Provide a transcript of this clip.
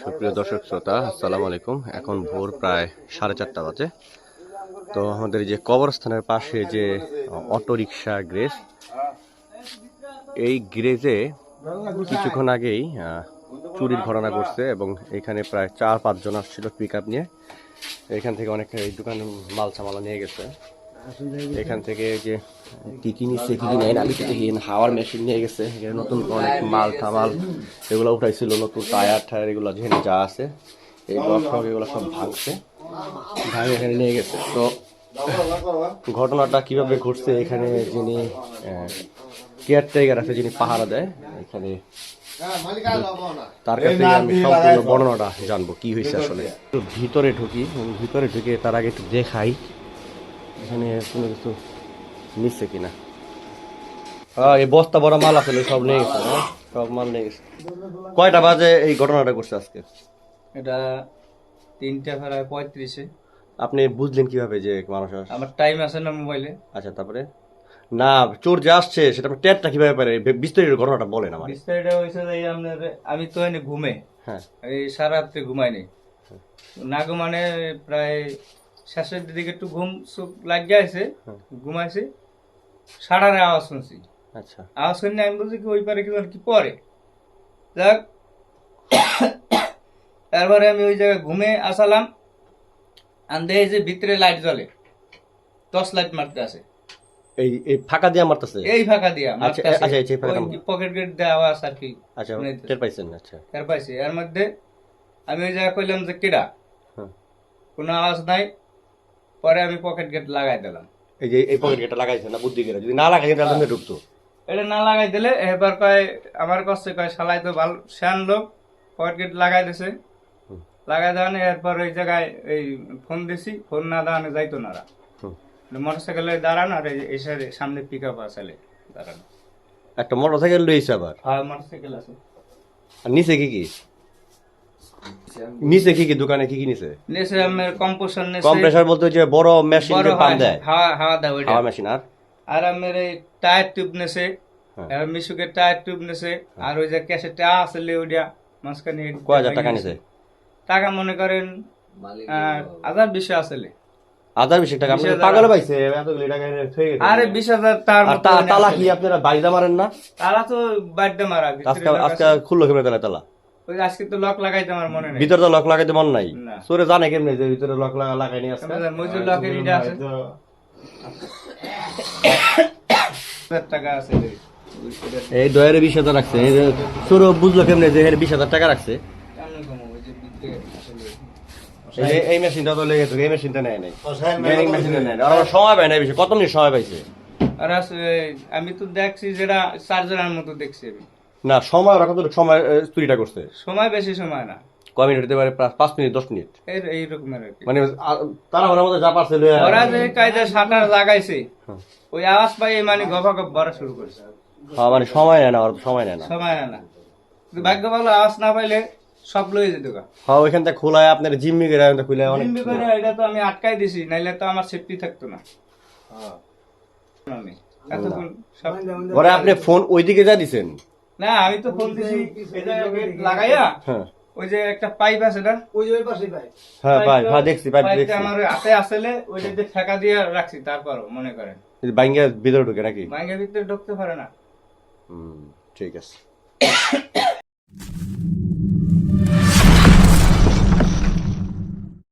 সুপ্রিয় দর্শক শ্রোতা, আসসালামু আলাইকুম। এখন ভোর প্রায় সাড়ে চারটা বাজে। তো আমাদের যে কবরস্থানের পাশে যে অটো রিক্সা গ্রেজ এই গ্রেজে কিছুক্ষণ আগেই চুরির ঘটনা করছে এবং এখানে প্রায় চার পাঁচজন আসছিল পিক নিয়ে। এখান থেকে অনেক এই দোকানে মাল সামালা নিয়ে গেছে। এখান থেকে যে কি নিচ্ছে, কি নেয় আমি হাওয়ার মেশিন নিয়ে গেছে। এখানে নতুন অনেক মাল, থামাল, এগুলো উঠাইছিল, নতুন টায়ার টায়ার এগুলো যেখানে যা আছে। এই ফ্লক এগুলো সব ভাঙছে। ভাঙে এখানে নিয়ে গেছে। তো ঘটনাটা কীভাবে ঘটছে, এখানে যিনি কেয়ার কেয়ারটেকার আছে, যিনি পাহারা দেয়, এখানে তার কাছে আমি সম্পূর্ণ বর্ণনাটা জানব, কি হয়েছে আসলে। ভিতরে ঢুকি, ভিতরে ঢুকে তার আগে একটু দেখাই। এখানে কোনো কিছু মিশছে কিনা? এই বস্তা বড় মাল আছে সব নিয়ে গেছে হ্যাঁ? সব মাল নিয়ে গেছে। কয়টা বাজে এই ঘটনাটা করছে আজকে? এটা তিনটা প্রায় পঁয়ত্রিশে। আপনি বুঝলেন কীভাবে যে মানুষ? আমার টাইম আছে না মোবাইলে আচ্ছা তারপরে? না চোর যে আসছে সেটা আপনি টেরটা কীভাবে পারে? বিস্তারিত ঘটনাটা বলেন আমার বিস্তারিত হয়েছে যে আপনার আমি তো এনে ঘুমে। হ্যাঁ। এই সারা রাত্রে ঘুমাইনি না ঘুমানে প্রায় শেষের দিকে একটু ঘুম চোখ লাগিয়ে আছে ঘুমাইছি সারারে আওয়াজ শুনছি। আচ্ছা। আওয়াজ শুনে আমি বলছি কি ওই পারে কি কি পরে যাক। তারপরে আমি ওই জায়গায় ঘুমে আসালাম। আন্দে এই যে ভিতরে লাইট জ্বলে। টর্চ লাইট মারতে আছে। এই এই ফাঁকা দিয়ে মারতেছে? এই ফাঁকা দিয়া আচ্ছা, আচ্ছা, এই ফাঁকা- পকেট গেট দেওয়া আছে আর কি আচ্ছা টের পাইছেন আচ্ছা। তার পাইছি। এর মধ্যে আমি ওই জায়গায় কইলাম যে কেডা। কোনো আওয়াজ নাই। পরে আমি পকেট গেট লাগাই দিলাম। এই যে এই পকেট গেটটা লাগাইছে না বুদ্ধি করে? যদি না লাগাই তাহলে তুমি ঢুকতো। এটা না লাগাই দিলে এবার কয় আমার কাছে কয় শালাই তো ভালো শ্যান লোক পকেট গেট লাগাই দিছে। লাগাই দেওয়ানে এরপর ওই জায়গায় এই ফোন দিছি ফোন না দেওয়ানো যাইতো না হুম। মোটর সাইকেলে দাঁড়ানো আর এই- সাইডে সামনে পিক আপ আসলে দাঁড়ানো। একটা মোটর সাইকেল লইছে আবার? হ্যাঁ মোটর সাইকেল আছে। আর নিচে কি কি? নিচে কি কি দোকানে কি কি নিচে নেছে আমার কম্পোশন নেছে কম্প্রেসার বলতে যে বড় মেশিন যে হয়, দেয়। হাওয়া দেয় ওইটা। হাওয়া মেশিন আর? আর আমার এই টায়ার টিউব নেছে হ্যাঁ। আর মিশুকের টায়ার টিউব নেছে আর ওই যে ক্যাশে টা আসলে ওইটা মাঝখানে কয় হাজার টাকা নিছে? টাকা মনে করেন আহ, হাজার বিশে আসলে আধার বিশ টাকা আপনি পাগল পাইছে এতগুলি টাকা গেছে। আরে বিশ হাজার তার তালা কি আপনারা বাইদা মারেন না? তালা তো বাড়তে মারা আজকে আজকে আছে। খুললো কেমন তালা তালা? ওই আজকে তো লক লাগাইতে আমার মনে নেই। ভিতরে তো লক লাগাইতে মন নাই। জানে কেমনে যে ভিতরে লক লাগা লাগাই নিয়ে আসছে? মজুর লকের ইটা আছে। টাকা আছে এই দয়ের বিশ হাজার রাখছে। বুঝলো কেমনে যে বিশ হাজার টাকা রাখছে। এই এই মেশিনটা তো লেগেছে এই মেশিনটা নেয় নাই। মেশিনটা নেয় নাই। আর আমার সময় পায় না বেশি। কত মিনিট সময় পাইছে? আর আমি তো দেখছি যেটা চার্জারের মতো দেখছি আমি। না সময় ওরা সময় চুরিটা করছে। সময় বেশি সময় না। কয় মিনিট হতে পারে? পাঁচ মিনিট দশ মিনিট? এই এই রকমের মানে তারা ওরা মধ্যে যা পারছে ওরা যে কায়দা সাঁটার লাগাইছে হ্যাঁ। ওই আওয়াজ পাই মানে গভা গপ ভরা শুরু করছে। হ্যাঁ, মানে সময় নেয় না ওরা সময় নেয় না। সময় না। না ভাগ্য ভালো আওয়াজ না পাইলে সব লয়ে যেত হ্যাঁ ওইখান থেকে খোলায় আপনার জিম্মি করে ওখান খুলে অনেক এমনি করে এটা তো আমি আটকাই দিছি নাইলে তো আমার সেফটি থাকতো না। আমি এতক্ষণ আপনি ফোন ওইদিকে যা দিছেন। না আমি তো ফোন দিছি যে লাগাইয়া হ্যাঁ। ওই যে একটা পাইপ আছে না? হ্যাঁ পাইপ হ্যাঁ দেখছি পাইপ পাইপটা দেখছি। আমার হাতে আসলে ওই দিয়ে ঠেকা দিয়ে রাখছি তারপরও মনে করেন। বাইঙ্গা ভিতরে ঢুকে নাকি? বাইঙ্গা ভিতরে ঢুকতে পারে না। হুম ঠিক আছে।